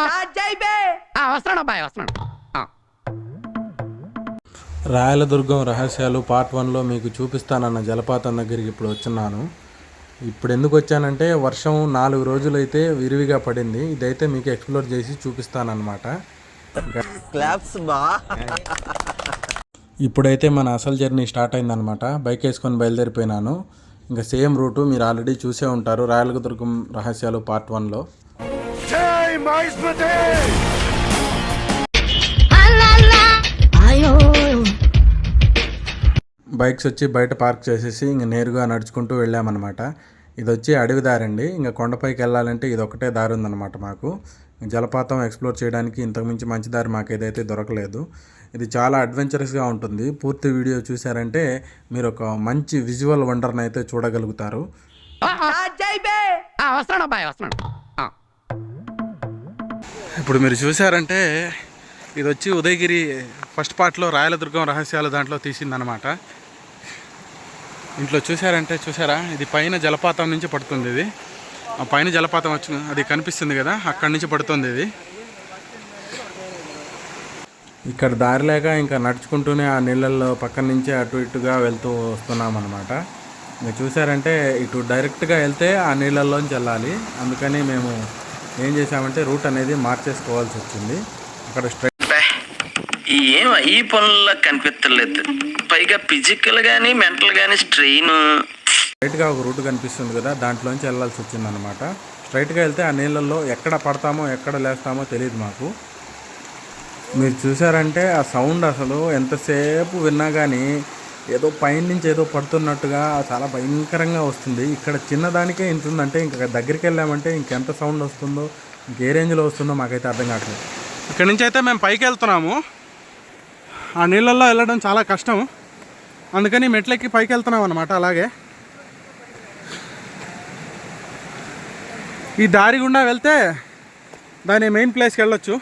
వస్తున్నాడు అబ్బాయి వస్తున్నాడు ఆ. రాయలదుర్గం రహస్యాలు పార్ట్ వన్లో మీకు చూపిస్తానన్న జలపాతం దగ్గరికి ఇప్పుడు వచ్చున్నాను. ఇప్పుడు ఎందుకు వచ్చానంటే వర్షం నాలుగు రోజులైతే విరివిగా పడింది. ఇదైతే మీకు ఎక్స్ప్లోర్ చేసి చూపిస్తానన్నమాట. ఇప్పుడైతే మన అసలు జర్నీ స్టార్ట్ అయిందనమాట బైక్ వేసుకొని బయలుదేరిపోయినాను. ఇంకా సేమ్ రూటు మీరు ఆల్రెడీ చూసే ఉంటారు. రాయలదుర్గం రహస్యాలు పార్ట్ వన్లో. బైక్స్ వచ్చి బయట పార్క్ చేసేసి ఇంక నేరుగా నడుచుకుంటూ వెళ్ళామన్నమాట. ఇది వచ్చి అడవి దారి అండి ఇంకా కొండపైకి వెళ్ళాలంటే ఇది ఒకటే దారి ఉందన్నమాట మాకు. జలపాతం ఎక్స్ప్లోర్ చేయడానికి ఇంతకుమించి మంచి దారి మాకు ఏదైతే దొరకలేదు. ఇది చాలా అడ్వెంచరస్గా ఉంటుంది. పూర్తి వీడియో చూసారంటే మీరు ఒక మంచి విజువల్ వండర్ని అయితే చూడగలుగుతారు ఇప్పుడు మీరు చూసారంటే ఇది వచ్చి ఉదయగిరి ఫస్ట్ పార్ట్లో రాయలదుర్గం రహస్యాలు దాంట్లో తీసిందనమాట ఇంట్లో చూసారంటే చూసారా ఇది పైన జలపాతం నుంచి పడుతుంది ఇది. ఆ పైన జలపాతం వచ్చి అది కనిపిస్తుంది కదా అక్కడి నుంచి పడుతుంది ఇది. ఇక్కడ దారి లేక ఇంకా నడుచుకుంటూనే ఆ నీళ్ళల్లో పక్కన నుంచి అటు ఇటుగా వెళ్తూ వస్తున్నాం అనమాట ఇంకా చూసారంటే ఇటు డైరెక్ట్గా వెళ్తే ఆ నీళ్ళల్లోంచి వెళ్ళాలి. అందుకని మేము ఏం చేసామంటే రూట్ అనేది మార్చేసుకోవాల్సి వచ్చింది. అక్కడ స్ట్రైట్ ఏం ఈ పనుల్లో కనిపించలేదు పైగా ఫిజికల్ గానీ మెంటల్ గానీ స్ట్రెయిన్ స్ట్రైట్గా ఒక రూట్ కనిపిస్తుంది కదా దాంట్లోంచి వెళ్ళాల్సి వచ్చింది అనమాట స్ట్రైట్గా వెళ్తే ఆ నీళ్ళల్లో ఎక్కడ పడతామో ఎక్కడ లేస్తామో తెలియదు మాకు. మీరు చూసారంటే ఆ సౌండ్ అసలు ఎంతసేపు విన్నా కానీ ఏదో పైన నుంచి ఏదో పడుతున్నట్టుగా చాలా భయంకరంగా వస్తుంది. ఇక్కడ చిన్నదానికే ఇంత ఉందంటే ఇంకా దగ్గరికి వెళ్ళామంటే ఇంకెంత సౌండ్ వస్తుందో ఇంకే రేంజ్లో వస్తుందో మాకైతే అర్థం కావట్లేదు. ఇక్కడ నుంచి అయితే మేము పైకి వెళ్తున్నాము. ఆ నీళ్ళల్లో వెళ్ళడం చాలా కష్టం. అందుకని మెట్లెక్కి పైకి వెళ్తున్నాం అనమాట అలాగే. ఈ దారి గుండా వెళ్తే దాని మెయిన్ ప్లేస్కి వెళ్ళొచ్చు.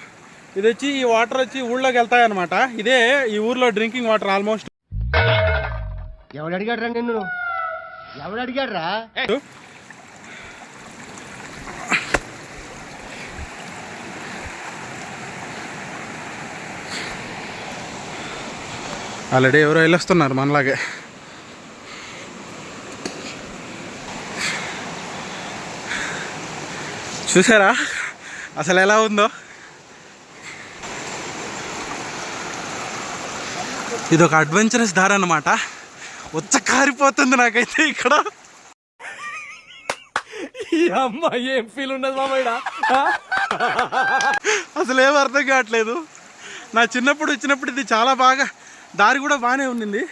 ఇది వచ్చి ఈ వాటర్ వచ్చి ఊళ్ళోకి వెళ్తాయి అనమాట ఇదే ఈ ఊర్లో డ్రింకింగ్ వాటర్ ఆల్మోస్ట్ ఎవడు అడిగాడ్రా నిన్ను ఎవడు అడిగాడ్రా ఆల్రెడీ ఎవరో వెళ్ళొస్తున్నారు మనలాగే. చూసారా? అసలు ఎలా ఉందో? ఇది ఒక అడ్వెంచరస్ దారి అన్నమాట. ఉచ్చ కారిపోతుంది నాకైతే ఇక్కడ. అమ్మాయి ఏం ఫీల్ ఉన్నది మామయ్య అసలు ఏం అర్థం కావట్లేదు. నా చిన్నప్పుడు వచ్చినప్పుడు ఇది చాలా బాగా దారి కూడా బాగానే ఉండింది.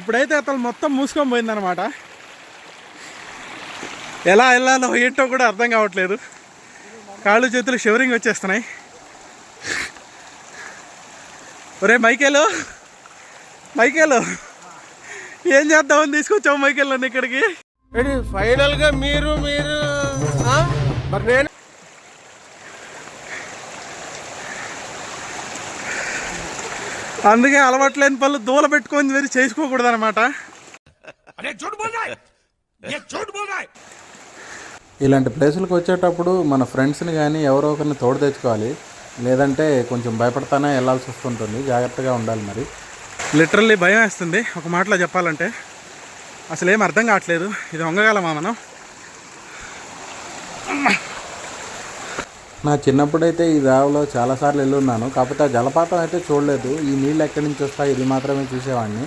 ఇప్పుడైతే అతను మొత్తం మూసుకొని పోయిందనమాట ఎలా వెళ్ళాలో ఏంటో కూడా అర్థం కావట్లేదు. కాళ్ళు చేతులు షివరింగ్ వచ్చేస్తున్నాయి. ఒరే మైకేలు? మైకేలు? ఏం చేద్దామని తీసుకొచ్చావు మైకేల్ నన్ను ఇక్కడికి? ఫైనల్గా మీరు మీరు ఆ? మరి నేను? అందుకే అలవాట్లేని పనులు దూల పెట్టుకొని మరి చేసుకోకూడదు అనమాట ఇలాంటి ప్లేసులకు వచ్చేటప్పుడు మన ఫ్రెండ్స్ని కానీ ఎవరో ఒకరిని తోడు తెచ్చుకోవాలి. లేదంటే కొంచెం భయపడతానే వెళ్ళాల్సి వస్తుంటుంది. జాగ్రత్తగా ఉండాలి మరి. లిటరల్లీ భయం వేస్తుంది. ఒక మాటలో చెప్పాలంటే అసలు ఏం అర్థం కావట్లేదు. ఇది వంగగలమా మనం? నా చిన్నప్పుడైతే ఈ దావలో చాలాసార్లు వెళ్ళున్నాను కాకపోతే ఆ జలపాతం అయితే చూడలేదు. ఈ నీళ్ళు ఎక్కడి నుంచి వస్తాయి ఇది మాత్రమే చూసేవాడిని.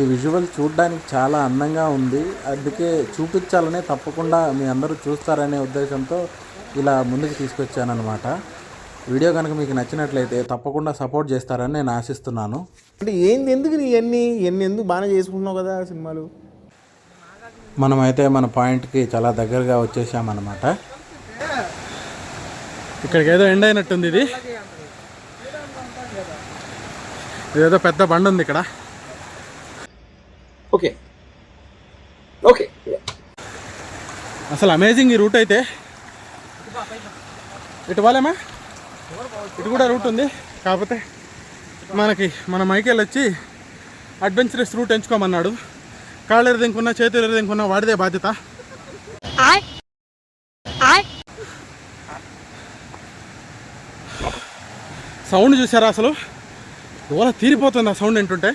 ఈ విజువల్ చూడడానికి చాలా అందంగా ఉంది. అందుకే చూపించాలనే తప్పకుండా మీ అందరూ చూస్తారనే ఉద్దేశంతో ఇలా ముందుకు తీసుకొచ్చానమాట వీడియో కనుక మీకు నచ్చినట్లయితే తప్పకుండా సపోర్ట్ చేస్తారని నేను ఆశిస్తున్నాను. అంటే ఏంది ఎందుకు నీ ఎన్ని ఎన్ని ఎందుకు బాగానే చేసుకుంటున్నావు కదా సినిమాలు? మనమైతే మన పాయింట్కి చాలా దగ్గరగా వచ్చేసామన్నమాట. ఇక్కడికి ఏదో ఎండ్ అయినట్టుంది ఇది. ఇదేదో పెద్ద బండి ఉంది ఇక్కడ. ఓకే. ఓకే. అసలు అమేజింగ్ ఈ రూట్ అయితే. ఇటు వాళ్ళేమా ఇటు కూడా రూట్ ఉంది. కాకపోతే మనకి మన మైకేల్ వచ్చి అడ్వెంచరస్ రూట్ ఎంచుకోమన్నాడు. కాళ్ళు ఎరదింకున్నా చేతులు ఎరదింకున్నా వాడిదే బాధ్యత. సౌండ్ చూసారా అసలు? దూల తీరిపోతుంది ఆ సౌండ్ వింటుంటే.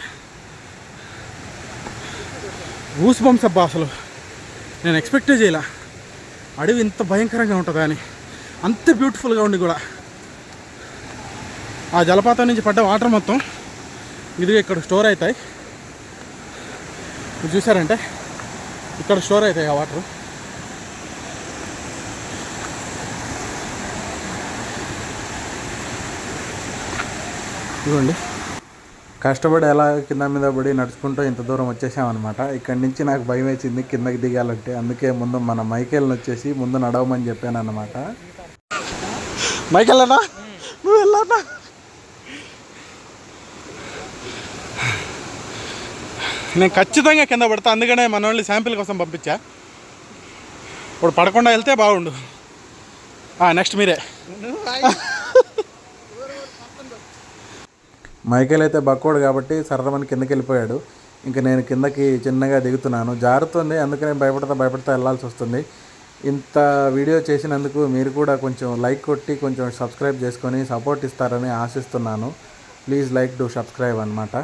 గూస్ బంప్స్ అబ్బా అసలు. నేను ఎక్స్పెక్టే చేయలే. అడవి ఇంత భయంకరంగా ఉంటుందా అని. అంత బ్యూటిఫుల్గా ఉండి కూడా. ఆ జలపాతం నుంచి పడ్డ వాటర్ మొత్తం ఇది ఇక్కడ స్టోర్ అవుతాయి. మీరు చూసారంటే ఇక్కడ స్టోర్ అవుతాయి ఆ వాటర్. ఇదిగోండి. కష్టపడి ఎలా కింద మీద పడి నడుచుకుంటూ ఇంత దూరం వచ్చేసామన్నమాట. ఇక్కడి నుంచి నాకు భయం వేసింది కిందకి దిగాలంటే. అందుకే ముందు మన మైకేల్ని వచ్చేసి ముందు నడవమని చెప్పాను అనమాట మైకేల్ అన్నా? నువ్వు వెళ్ళన్నా నేను ఖచ్చితంగా కింద పడతా అందుకనే మన వాళ్ళు శాంపిల్ కోసం పంపించా. ఇప్పుడు పడకుండా వెళ్తే బాగుండు. నెక్స్ట్ మీరే. మైకేల్ అయితే బక్కోడు కాబట్టి సర్రమని కిందకి వెళ్ళిపోయాడు. ఇంకా నేను కిందకి చిన్నగా దిగుతున్నాను. జారుతుంది అందుకనే భయపడతా భయపడతా వెళ్ళాల్సి వస్తుంది. ఇంత వీడియో చేసినందుకు మీరు కూడా కొంచెం లైక్ కొట్టి కొంచెం సబ్స్క్రైబ్ చేసుకొని సపోర్ట్ ఇస్తారని ఆశిస్తున్నాను. ప్లీజ్ లైక్ టు సబ్స్క్రైబ్ అనమాట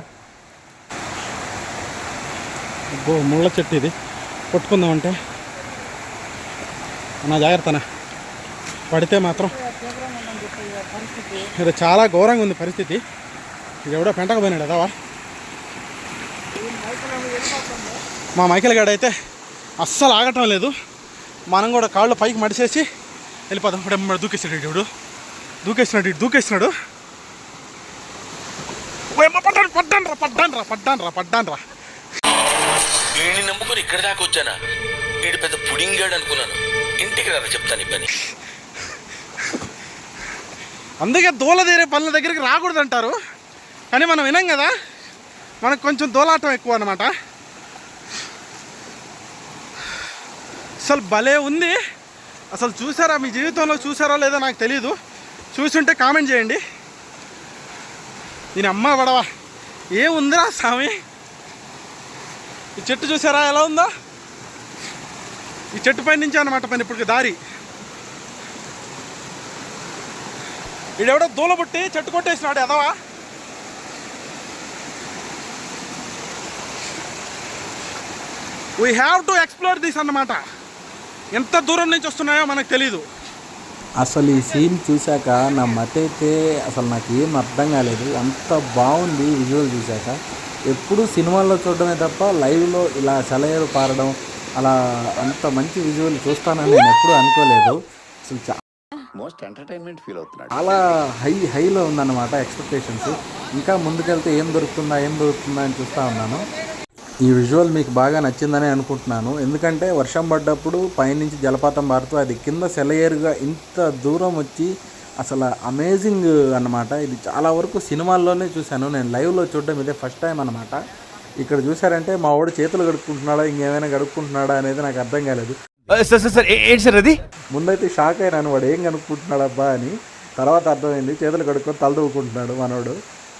గో ముళ్ళ చెట్టు ఇది. కొట్టుకుందామంటే. నా జాగ్రత్తనా పడితే మాత్రం ఇది చాలా ఘోరంగా ఉంది పరిస్థితి. ఇది ఎవడో పెంటకు పోయినాడు అదావా? మా మైకేల్ గాడు అయితే అస్సలు ఆగటం లేదు. మనం కూడా కాళ్ళు పైకి మడిచేసి వెళ్ళిపోదాం. ఇప్పుడు ఎమ్మడి దూకేసాడు ఇడు దూకేసినాడు ఇటు దూకేసినాడు. ఓ ఎమ్మ పడ్డాను పడ్డాను రా పడ్డాను రా పడ్డాను రా పడ్డాను రా నమ్ముకొని ఇక్కడి దాకా వచ్చానా? వీడు పెద్ద పుడింగాడు అనుకున్నాను. ఇంటికి రాదా చెప్తాను ఈ పని. అందుకే దూల పనుల దగ్గరికి రాకూడదు అంటారు కానీ మనం వినం కదా మనకు కొంచెం దోలాటం ఎక్కువ అనమాట అసలు భలే ఉంది. అసలు చూసారా మీ జీవితంలో చూసారో లేదో నాకు తెలీదు. చూసుంటే కామెంట్ చేయండి. దీని అమ్మ పడవా ఏముందిరా స్వామి? ఈ చెట్టు చూసారా? ఎలా ఉందో? ఈ చెట్టు పై నుంచి అనమాట పని ఇప్పుడు దారి. ఈడెవడో దూలబుట్టి చెట్టు కొట్టేసినాడు ఎదవా? We have to explore this అన్నమాట. ఎంత దూరం నుంచి వస్తున్నాయో మనకు తెలీదు. అసలు ఈ సీన్ చూశాక నా మత అయితే అసలు నాకు ఏం అర్థం కాలేదు. అంత బాగుంది విజువల్ చూశాక. ఎప్పుడు సినిమాల్లో చూడడమే తప్ప లైవ్లో ఇలా సెలయేరు పారడం అలా అంత మంచి విజువల్ చూస్తానని నేను ఎప్పుడూ అనుకోలేదు. అసలు మోస్ట్ ఎంటర్టైన్మెంట్ ఫీల్ అవుతున్నాడు. చాలా హై హైలో ఉందన్నమాట ఎక్స్పెక్టేషన్స్. ఇంకా ముందుకెళ్తే ఏం దొరుకుతుందా ఏం దొరుకుతుందా అని చూస్తూ ఉన్నాను. ఈ విజువల్ మీకు బాగా నచ్చిందని అనుకుంటున్నాను. ఎందుకంటే వర్షం పడ్డప్పుడు పైనుంచి జలపాతం పారుతూ అది కింద సెలయేరుగా ఇంత దూరం వచ్చి అసలు అమేజింగ్ అన్నమాట. ఇది చాలా వరకు సినిమాల్లోనే చూశాను. నేను లైవ్లో చూడడం ఇదే ఫస్ట్ టైం అనమాట ఇక్కడ చూసారంటే మా వాడు చేతులు గడుపుకుంటున్నాడా ఇంకేమైనా గడుపుకుంటున్నాడా అనేది నాకు అర్థం కాలేదు. సార్ సార్ సార్ ఏంటి సార్ అది? ముందైతే షాక్ అయినాను వాడు ఏం కనుక్కుంటున్నాడు అబ్బా అని. తర్వాత అర్థమైంది చేతులు కడుక్కొని తలదూకుంటున్నాడు మనోడు.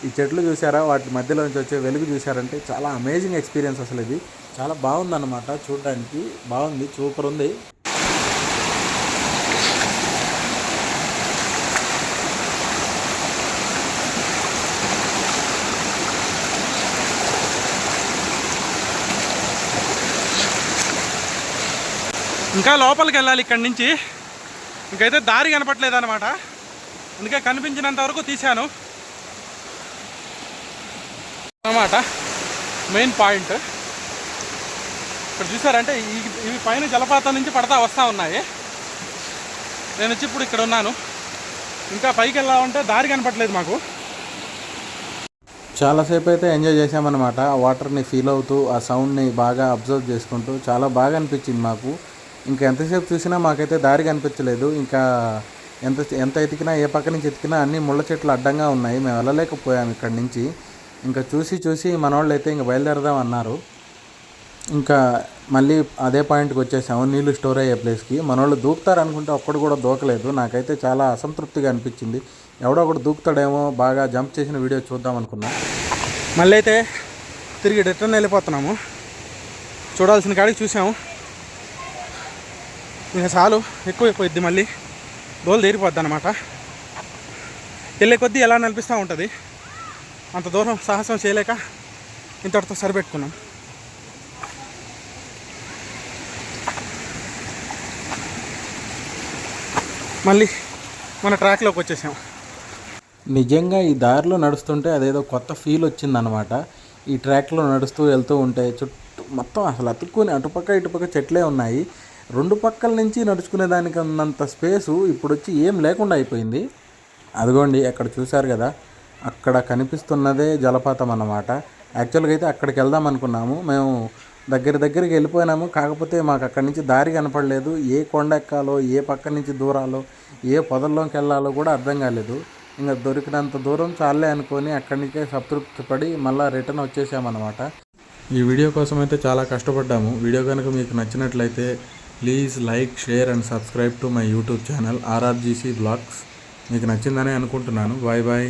ఈ చెట్లు చూసారా వాటి మధ్యలో నుంచి వచ్చే వెలుగు చూసారంటే చాలా అమేజింగ్ ఎక్స్పీరియన్స్ అసలు ఇది. చాలా బాగుందన్నమాట చూడడానికి. బాగుంది సూపర్ ఉంది. ఇంకా లోపలికి వెళ్ళాలి ఇక్కడి నుంచి. ఇంకైతే దారి కనపట్లేదు అనమాట అందుకే కనిపించినంత వరకు తీశాను. అన్నమాట మెయిన్ పాయింట్ ఇక్కడ చూసారంటే ఇవి పైన జలపాతం నుంచి పడతా వస్తూ ఉన్నాయి. నేను వచ్చి ఇప్పుడు ఇక్కడ ఉన్నాను. ఇంకా పైకి వెళ్ళామంటే దారి కనపట్లేదు మాకు. చాలాసేపు అయితే ఎంజాయ్ చేసామన్నమాట వాటర్ని ఫీల్ అవుతూ ఆ సౌండ్ని బాగా అబ్జర్వ్ చేసుకుంటూ చాలా బాగా అనిపించింది మాకు. ఇంకా ఎంతసేపు చూసినా మాకైతే దారి కనిపించలేదు. ఇంకా ఎంత ఎంత ఎతికినా ఏ పక్క నుంచి ఎతికినా అన్ని ముళ్ళ చెట్లు అడ్డంగా ఉన్నాయి. మేము వెళ్ళలేకపోయాము ఇక్కడి నుంచి. ఇంకా చూసి చూసి మనవాళ్ళు అయితే ఇంకా బయలుదేరదాం అన్నారు. ఇంకా మళ్ళీ అదే పాయింట్కి వచ్చేసాము. నీళ్ళు స్టోర్ అయ్యే ప్లేస్కి. మనోళ్ళు దూకుతారనుకుంటే దూకుతారు అనుకుంటే ఒక్కడు కూడా దూకలేదు. నాకైతే చాలా అసంతృప్తిగా అనిపించింది. ఎవడో ఒకడు దూకుతాడేమో బాగా జంప్ చేసిన వీడియో చూద్దాం అనుకున్నా. మళ్ళీ అయితే తిరిగి రిటర్న్ వెళ్ళిపోతున్నాము. చూడాల్సిన కాడికి చూసాము. ఇంకా చాలు ఎక్కువ అయిపోయిద్ది మళ్ళీ. దోలు తీరిపోద్ది అనమాట వెళ్ళే కొద్దీ ఎలా నడిపిస్తూ ఉంటుంది? అంత దూరం సాహసం చేయలేక ఇంతటితో సరిపెట్టుకున్నాం. మళ్ళీ మన ట్రాక్లోకి వచ్చేసాం. నిజంగా ఈ దారిలో నడుస్తుంటే అదేదో కొత్త ఫీల్ వచ్చిందనమాట ఈ ట్రాక్లో నడుస్తూ వెళ్తూ ఉంటే చుట్టూ మొత్తం అసలు అతుక్కుని అటుపక్క ఇటుపక్క చెట్లే ఉన్నాయి. రెండు పక్కల నుంచి నడుచుకునే దానికి ఉన్నంత స్పేసు ఇప్పుడు వచ్చి ఏం లేకుండా అయిపోయింది. అదిగోండి అక్కడ చూశారు కదా అక్కడ కనిపిస్తున్నదే జలపాతం అన్నమాట. యాక్చువల్గా అయితే అక్కడికి వెళ్దాం అనుకున్నాము. మేము దగ్గర దగ్గరికి వెళ్ళిపోయినాము. కాకపోతే మాకు అక్కడి నుంచి దారి కనపడలేదు. ఏ కొండ ఎక్కాలో ఏ పక్క నుంచి దూరాలో ఏ పొదల్లోకి వెళ్ళాలో కూడా అర్థం కాలేదు. ఇంకా దొరికినంత దూరం చాలే అనుకొని అక్కడి నుంచే సంతృప్తి పడి మళ్ళీ రిటర్న్ వచ్చేసామన్నమాట. ఈ వీడియో కోసం అయితే చాలా కష్టపడ్డాము. వీడియో కనుక మీకు నచ్చినట్లయితే please like share and subscribe to my YouTube channel RRGC blogs. మీకు నచ్చిందని అనుకుంటున్నాను. Bye bye.